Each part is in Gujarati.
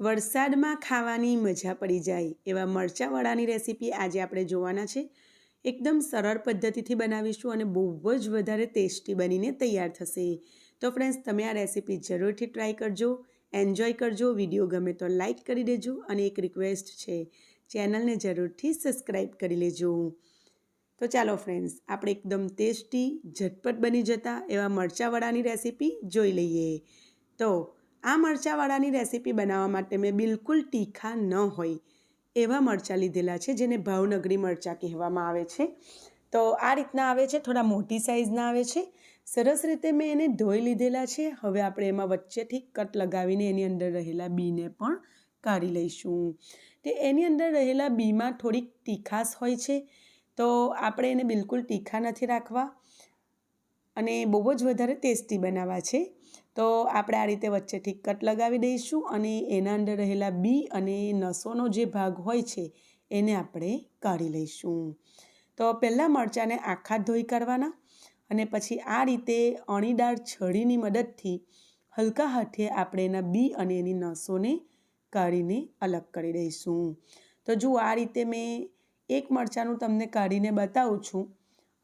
વરસાદમાં ખાવાની મજા પડી જાય એવા મરચાંવડાની રેસીપી આજે આપણે જોવાના છે. એકદમ સરળ પદ્ધતિથી બનાવીશું અને બહુ જ વધારે ટેસ્ટી બનીને તૈયાર થશે. તો ફ્રેન્ડ્સ તમે આ રેસીપી જરૂરથી ટ્રાય કરજો એન્જોય કરજો વીડિયો ગમે તો લાઇક કરી દેજો અને એક રિક્વેસ્ટ છે ચેનલને જરૂરથી સબસ્ક્રાઈબ કરી લેજો. તો ચાલો ફ્રેન્ડ્સ આપણે એકદમ ટેસ્ટી, ઝટપટ બની જતા એવા મરચાંવડાની રેસીપી જોઈ લઈએ. તો આ મરચાંવાળાની રેસીપી બનાવવા માટે મેં બિલકુલ તીખા ન હોય એવા મરચાં લીધેલા છે, જેને ભાવનગરી મરચાં કહેવામાં આવે છે. તો આ રીતના આવે છે, થોડા મોટી સાઇઝના આવે છે. સરસ રીતે મેં એને ધોઈ લીધેલા છે. હવે આપણે એમાં વચ્ચેથી કટ લગાવીને એની અંદર રહેલા બીને પણ કાઢી લઈશું. તે એની અંદર રહેલા બીમાં થોડીક તીખાશ હોય છે, તો આપણે એને બિલકુલ તીખા નથી રાખવા. અને બહુ જ વધારે ટેસ્ટી બનાવવા છે. તો આપણે આ રીતે વચ્ચેથી કટ લગાવી દઈશું અને એના અંદર રહેલા બી અને નસોનો જે ભાગ હોય છે એને આપણે કાઢી લઈશું. તો પહેલાં મરચાંને આખા ધોઈ કાઢવાના અને પછી આ રીતે અણીદાર છડીની મદદથી હલકા હાથે આપણે એના બી અને એની નસોને કાઢીને અલગ કરી દઈશું. તો જુઓ, આ રીતે મેં એક મરચાંનું તમને કાઢીને બતાવું છું.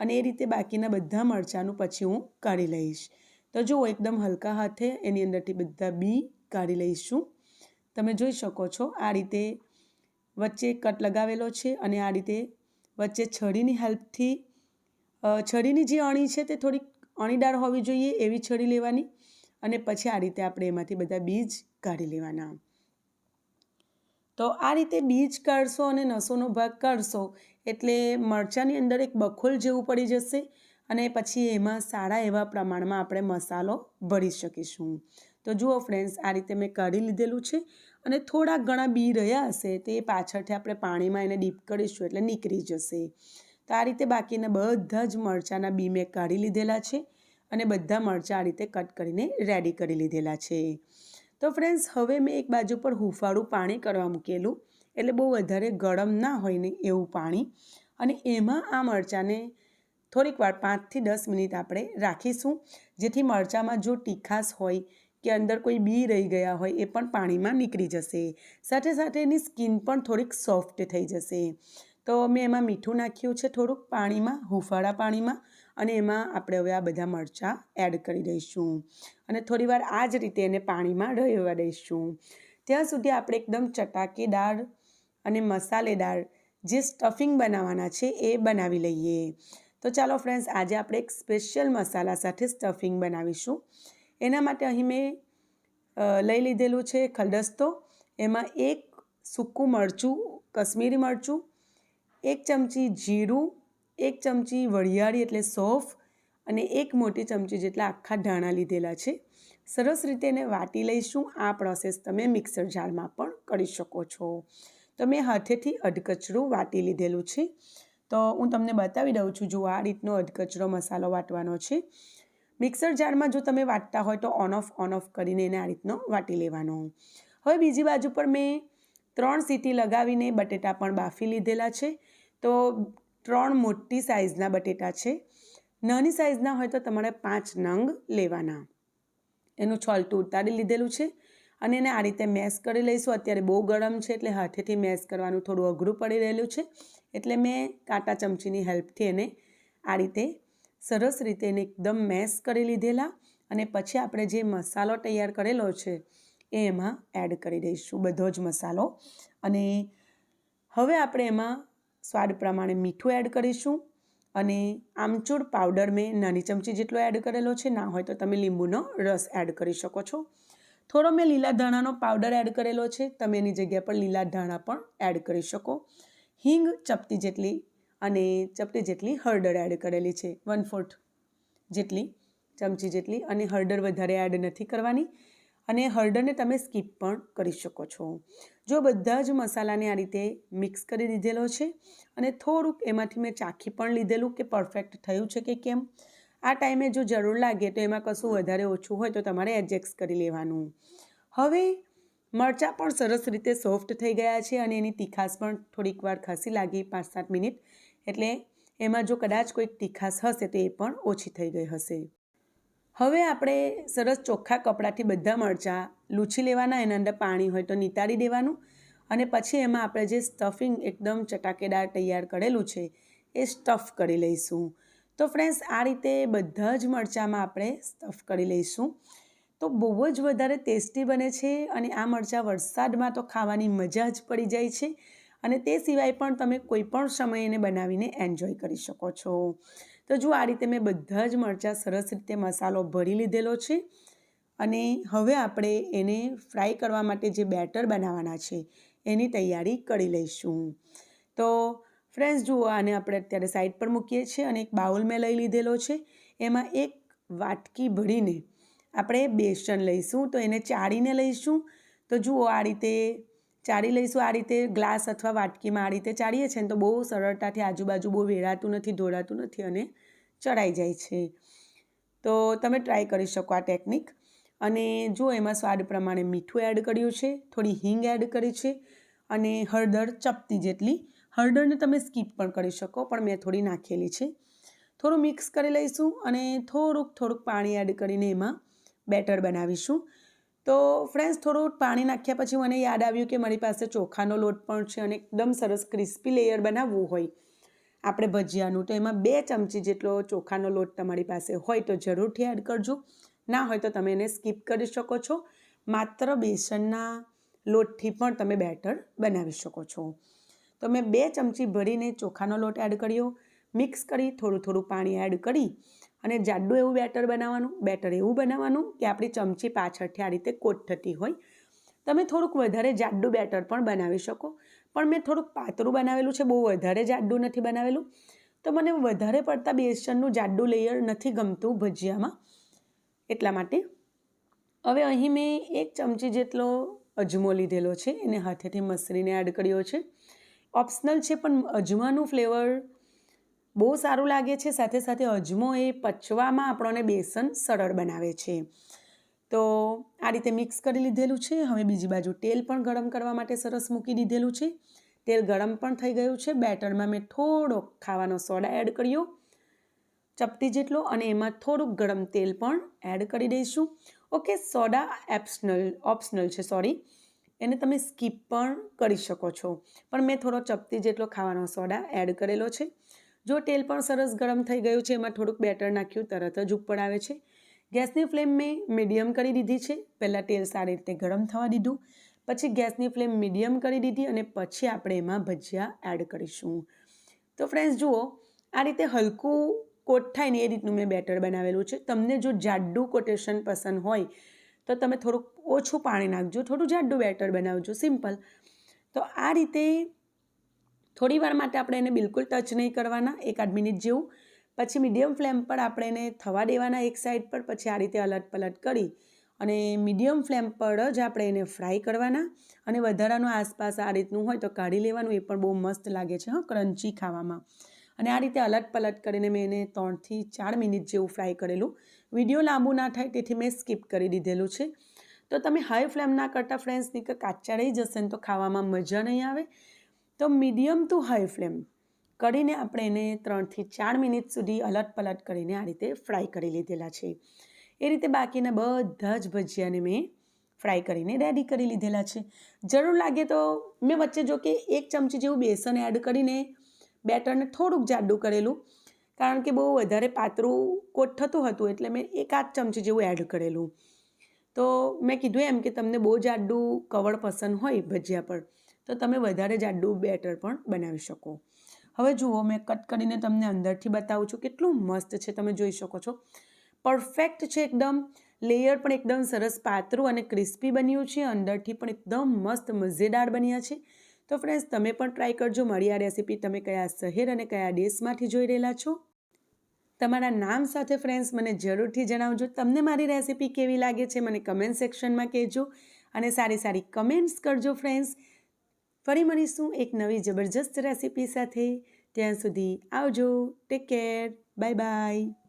અને એ રીતે બાકીના બધા મરચાંનું પછી હું કાઢી લઈશ. તો જુઓ, એકદમ હલકા હાથે એની અંદરથી બધા બી કાઢી લઈશું. તમે જોઈ શકો છો, આ રીતે વચ્ચે કટ લગાવેલો છે અને આ રીતે વચ્ચે છડીની હેલ્પથી છડીની જે અણી છે તે થોડીક અણીદાર હોવી જોઈએ એવી છડી લેવાની અને પછી આ રીતે આપણે એમાંથી બધા બીજ કાઢી લેવાના. તો આ રીતે બીજ કાઢશો અને નસોનો ભાગ કાઢશો એટલે મરચાંની અંદર એક બખોલ જેવું પડી જશે અને પછી એમાં સારા એવા પ્રમાણમાં આપણે મસાલો ભરી શકીશું. તો જુઓ ફ્રેન્ડ્સ, આ રીતે મેં કાઢી લીધેલું છે અને થોડા ઘણા બી રહ્યા હશે તે પાછળથી આપણે પાણીમાં એને ડીપ કરીશું એટલે નીકળી જશે. તો આ રીતે બાકીના બધા જ મરચાંના બી મેં કાઢી લીધેલા છે અને બધા મરચાં આ રીતે કટ કરીને રેડી કરી લીધેલા છે. તો ફ્રેન્ડ્સ, હવે મેં એક બાજુ પર હુંફાળું પાણી કરવા મૂકેલું એટલે બહુ વધારે ગરમ ના હોય ને એવું પાણી. અને એમાં આ મરચાંને થોડીક વાર પાંચથી દસ મિનિટ આપણે રાખીશું. જેથી મરચાંમાં જો તીખાશ હોય કે અંદર કોઈ બી રહી ગયા હોય એ પણ પાણીમાં નીકળી જશે. સાથે સાથે એની સ્કિન પણ થોડીક સોફ્ટ થઈ જશે. તો મેં એમાં મીઠું નાખ્યું છે થોડુંક પાણીમાં, હુંફાળા પાણીમાં. અને એમાં આપણે હવે આ બધા મરચાં એડ કરી દઈશું. અને થોડીવાર આ જ રીતે એને પાણીમાં રહેવા દઈશું. ત્યાં સુધી આપણે એકદમ ચટાકેદાર અને મસાલેદાર જે સ્ટફિંગ બનાવવાના છે એ બનાવી લઈએ. તો ચાલો ફ્રેન્ડ્સ આજે આપણે એક સ્પેશિયલ મસાલા સાથે સ્ટફિંગ બનાવીશું. એના માટે અહીં મેં લઈ લીધેલું છે ખલદસ્તો. એમાં એક સૂકું મરચું, કશ્મીરી મરચું, એક ચમચી જીરું, એક ચમચી વરિયાળી એટલે સોફ અને એક મોટી ચમચી જેટલા આખા ધાણા લીધેલા છે. સરસ રીતે એને વાટી લઈશું. આ પ્રોસેસ તમે મિક્સર જારમાં પણ કરી શકો છો. તો મેં હાથેથી અધકચરું વાટી લીધેલું છે. તો હું તમને બતાવી દઉં છું જો આ રીતનો અધકચરો મસાલો વાટવાનો છે. મિક્સર જારમાં જો તમે વાટતા હોય તો ઓન ઓફ ઓન ઓફ કરીને એને આ રીતનો વાટી લેવાનો. હવે બીજી બાજુ પર મેં ત્રણ સીટી લગાવીને બટેટા પણ બાફી લીધેલા છે. તો ત્રણ મોટી સાઇઝના બટેટા છે. નાની સાઇઝના હોય તો તમારે પાંચ નંગ લેવાના. એનું છોલટું ઉતારી લીધેલું છે. અને એને આ રીતે મેશ કરી લઈશું. અત્યારે બહુ ગરમ છે એટલે હાથેથી મેશ કરવાનું થોડું અઘરું પડી રહેલું છે. એટલે મેં કાંટા ચમચીની હેલ્પથી એને આ રીતે સરસ રીતે એને એકદમ મેશ કરી લીધેલા અને પછી આપણે જે મસાલો તૈયાર કરેલો છે એ એમાં એડ કરી દઈશું બધો જ મસાલો. અને હવે આપણે એમાં સ્વાદ પ્રમાણે મીઠું એડ કરીશું અને આમચૂર પાવડર મેં નાની ચમચી જેટલો એડ કરેલો છે. ના હોય તો તમે લીંબુનો રસ એડ કરી શકો છો. થોડો મેં લીલા ધાણાનો પાવડર એડ કરેલો છે. તમે એની જગ્યા પર લીલા ધાણા પણ એડ કરી શકો. હિંગ ચપટી જેટલી અને ચપટી જેટલી હળદર એડ કરેલી છે. વન ફોર્થ જેટલી ચમચી જેટલી અને હળદર વધારે એડ નથી કરવાની. અને હળદરને તમે સ્કીપ પણ કરી શકો છો. જો બધા જ મસાલાને આ રીતે મિક્સ કરી દીધેલો છે અને થોડુંક એમાંથી મેં ચાખી પણ લીધેલું કે પરફેક્ટ થયું છે કે કેમ? આ ટાઈમે જો જરૂર લાગે તો એમાં કશું વધારે ઓછું હોય તો તમારે એડજસ્ટ કરી લેવાનું. હવે મરચાં પણ સરસ રીતે સોફ્ટ થઈ ગયા છે અને એની તીખાશ પણ થોડીક વાર ખસી લાગી પાંચ સાત મિનિટ. એટલે એમાં જો કદાચ કોઈક તીખાશ હશે તો એ પણ ઓછી થઈ ગઈ હશે. હવે આપણે સરસ ચોખ્ખા કપડાથી બધા મરચાં લૂછી લેવાના, એના અંદર પાણી હોય તો નિતારી દેવાનું. અને પછી એમાં આપણે જે સ્ટફિંગ એકદમ ચટાકેદાર તૈયાર કરેલું છે, એ સ્ટફ કરી લઈશું. તો ફ્રેન્ડ્સ આ રીતે બધા જ મરચાંમાં આપણે સ્ટફ કરી લઈશું. તો બહુ જ વધારે ટેસ્ટી બને છે અને આ મરચાં વરસાદમાં તો ખાવાની મજા જ પડી જાય છે અને તે સિવાય પણ તમે કોઈ પણ સમયે એને બનાવીને એન્જોય કરી શકો છો. તો જો આ રીતે મેં બધા જ મરચાં સરસ રીતે મસાલો ભરી લીધેલો છે અને હવે આપણે એને ફ્રાય કરવા માટે જે બેટર બનાવવાના છે એની તૈયારી કરી લઈશું. તો ફ્રેન્ડ્સ, જુઓ આને આપણે અત્યારે સાઈડ પર મૂકીએ છીએ અને એક બાઉલ મેં લઈ લીધેલો છે. એમાં એક વાટકી ભરીને આપણે બેસન લઈશું. તો એને ચાળીને લઈશું. તો જુઓ આ રીતે ચાળી લઈશું. આ રીતે ગ્લાસ અથવા વાટકીમાં આ રીતે ચાળીએ છીએ ને તો બહુ સરળતાથી આજુબાજુ બહુ વેરાતું નથી ઢોળાતું નથી અને ચડાઈ જાય છે. તો તમે ટ્રાય કરી શકો આ ટેકનિક અને જો એમાં સ્વાદ પ્રમાણે મીઠું એડ કર્યું છે. થોડી હિંગ એડ કરી છે. અને હળદર ચપટી જેટલી હળદરને તમે સ્કીપ પણ કરી શકો, પણ મેં થોડી નાખેલી છે. થોડું મિક્સ કરી લઈશું અને થોડુંક થોડુંક પાણી એડ કરીને એમાં બેટર બનાવીશું. તો ફ્રેન્ડ્સ થોડું પાણી નાખ્યા પછી મને યાદ આવ્યું કે મારી પાસે ચોખાનો લોટ પણ છે અને એકદમ સરસ ક્રિસ્પી લેયર બનાવવું હોય. આપણે ભજીયાનું તો એમાં બે ચમચી જેટલો ચોખાનો લોટ તમારી પાસે હોય તો જરૂરથી એડ કરજો. ના હોય તો તમે એને સ્કીપ કરી શકો છો. માત્ર બેસનના લોટથી પણ તમે બેટર બનાવી શકો છો. તો મેં બે ચમચી ભરીને ચોખાનો લોટ એડ કર્યો. મિક્સ કરી, થોડું થોડું પાણી એડ કરી અને જાડું એવું બેટર બનાવવાનું બેટર એવું બનાવવાનું કે આપણી ચમચી પાછળથી આ રીતે કોટ થતી હોય. તમે થોડુંક વધારે જાડું બેટર પણ બનાવી શકો. પણ મેં થોડુંક પાતળું બનાવેલું છે, બહુ વધારે જાડું નથી બનાવેલું. તો મને વધારે પડતા બેસનનું જાડું લેયર નથી ગમતું ભજીયામાં. એટલા માટે હવે અહીં મેં એક ચમચી જેટલો અજમો લીધેલો છે, એને હાથેથી મસરીને એડ કર્યો છે. ઓપ્શનલ છે, પણ અજમાનું ફ્લેવર બહુ સારું લાગે છે. સાથે સાથે અજમો એ પચવામાં આપણને બેસન સરળ બનાવે છે. તો આ રીતે મિક્સ કરી લીધેલું છે. હવે બીજી બાજુ તેલ પણ ગરમ કરવા માટે સરસ મૂકી દીધેલું છે. તેલ ગરમ પણ થઈ ગયું છે. બેટરમાં મેં થોડો ખાવાનો સોડા એડ કર્યો, ચપટી જેટલો, અને એમાં થોડુંક ગરમ તેલ પણ એડ કરી દઈશું. ઓકે, સોડા એપ્સનલ ઓપ્શનલ છે, સોરી. એને તમે સ્કીપ પણ કરી શકો છો. પણ મેં થોડો ચપટી જેટલો ખાવાનો સોડા એડ કરેલો છે. જો તેલ પણ સરસ ગરમ થઈ ગયું છે, એમાં થોડુંક બેટર નાખ્યું, તરત જ ઉપર આવે છે. ગેસની ફ્લેમ મેં મીડિયમ કરી દીધી છે. પહેલાં તેલ સારી રીતે ગરમ થવા દીધું, પછી ગેસની ફ્લેમ મીડિયમ કરી દીધી અને પછી આપણે એમાં ભજીયા એડ કરીશું. તો ફ્રેન્ડ્સ, જુઓ, આ રીતે હલકું કોટ થાય ને એ રીતનું મેં બેટર બનાવેલું છે. તમને જો જાડું કોટેશન પસંદ હોય તો તમે થોડુંક ઓછું પાણી નાખજો, થોડું જાડું બેટર બનાવજો, સિમ્પલ. તો આ રીતે થોડી વાર માટે આપણે એને બિલકુલ ટચ નહીં કરવાના એકાદ મિનિટ જેવું. પછી મીડિયમ ફ્લેમ પર આપણે એને થવા દેવાના એક સાઈડ પર, પછી આ રીતે અલટ પલટ કરી અને મીડિયમ ફ્લેમ પર જ આપણે એને ફ્રાય કરવાના અને વધારાનું આસપાસ આ રીતનું હોય તો કાઢી લેવાનું, એ પણ બહુ મસ્ત લાગે છે, હં, ક્રન્ચી ખાવામાં. અને આ રીતે અલટ પલટ કરીને મેં એને ત્રણથી ચાર મિનિટ જેવું ફ્રાય કરેલું. વીડિયો લાંબુ ના થાય તેથી મેં સ્કીપ કરી દીધેલું છે. તો તમે હાઈ ફ્લેમ ના કરતાં ફ્રેન્ડ્સ નીકળ કાચા રહી જશે ને તો ખાવામાં મજા નહીં આવે. તો મીડિયમ ટુ હાઈ ફ્લેમ કરીને આપણે એને ત્રણથી ચાર મિનિટ સુધી અલટ પલટ કરીને આ રીતે ફ્રાય કરી લીધેલા છે. એ રીતે બાકીના બધા જ ભજીયાને મેં ફ્રાય કરીને રેડી કરી લીધેલા છે. જરૂર લાગે તો મેં વચ્ચે જો કે એક ચમચી જેવું બેસન એડ કરીને બેટરને થોડુંક જાડું કરેલું. કારણ કે બહુ વધારે પાતળું કોટ થતું હતું એટલે મેં એકાદ ચમચી જેવું એડ કરેલું. તો મેં કીધું એમ કે તમને બહુ જાડું કવળ પસંદ હોય ભજીયા પર, તો તમે વધારે જાડું બેટર પણ બનાવી શકો. હવે જુઓ, મેં કટ કરીને તમને અંદરથી બતાવું છું કેટલું મસ્ત છે, તમે જોઈ શકો છો. પરફેક્ટ છે એકદમ. લેયર પણ એકદમ સરસ પાતળું અને ક્રિસ્પી બન્યું છે. અંદરથી પણ એકદમ મસ્ત મજેદાર બન્યા છે. તો ફ્રેન્ડ્સ તમે પણ ટ્રાય કરજો મળી આ રેસીપી તમે કયા શહેર અને કયા દેશમાંથી જોઈ રહેલા છો? તમારા નામ સાથે ફ્રેન્ડ્સ મને જરૂરથી જણાવજો. તમને મારી રેસીપી કેવી લાગે છે? મને કમેન્ટ સેક્શનમાં કહેજો અને સારી સારી કમેન્ટ્સ કરજો ફ્રેન્ડ્સ ફરી મળીશું એક નવી જબરજસ્ત રેસીપી સાથે. ત્યાં સુધી આવજો. Take care bye bye